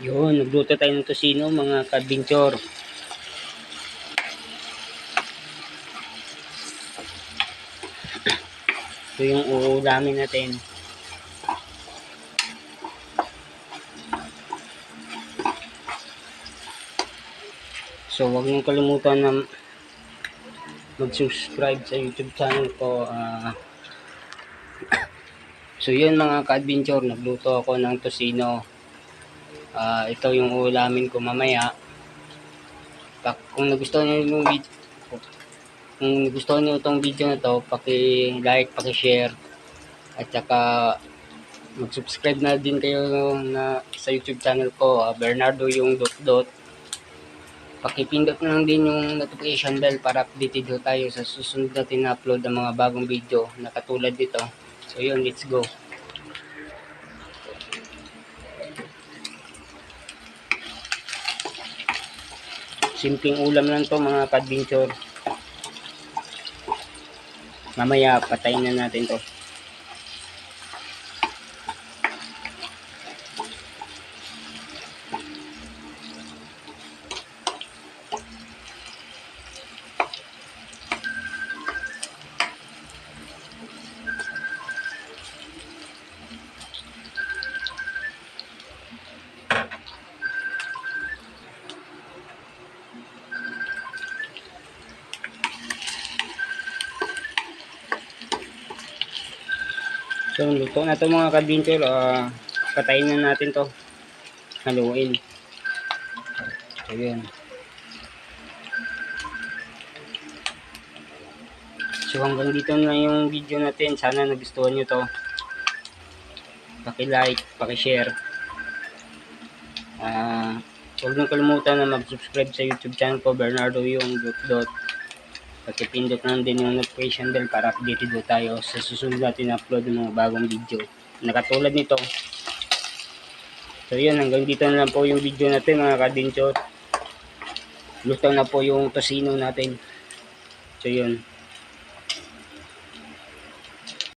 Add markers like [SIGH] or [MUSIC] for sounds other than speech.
Yun, nagluto tayo ng tosino mga kadventure. [CLEARS THROAT] Ito yung uulamin natin. So, huwag niyong kalimutan na mag-subscribe sa YouTube channel ko. ah [CLEARS THROAT] so, yun mga ka-adventure, nagluto ako ng tosino. Ah, ito yung ulamin ko mamaya. Kung nagustuhan niyo yung video, kung nagustuhan niyo itong video na to, paki-like, paki-share, at saka mag-subscribe na din kayo na sa YouTube channel ko, ah, Bernardo yung dot dot. Pakipindot na lang din yung notification bell para updated tayo sa susunod natin na upload ng mga bagong video na katulad dito. So yun, let's go. Simpleng ulam lang to mga kadventure. Mamaya patayin na natin to. So, luto na to mga kadventure. Ah, patayin na natin to. Haluin. So, yun. So, hanggang dito na yung video natin. Sana nagustuhan nyo to. Paki-like, paki-share. Ah, huwag nyo kalimutan na mag-subscribe sa YouTube channel ko, Bernardo yung dot dot. Pakipindot lang din yung notification bell para updated po tayo sa susunod natin na upload ng mga bagong video. Nakatulad nito. So yun, hanggang dito na lang po yung video natin mga kadinchot. Luto na po yung tosino natin. So yun.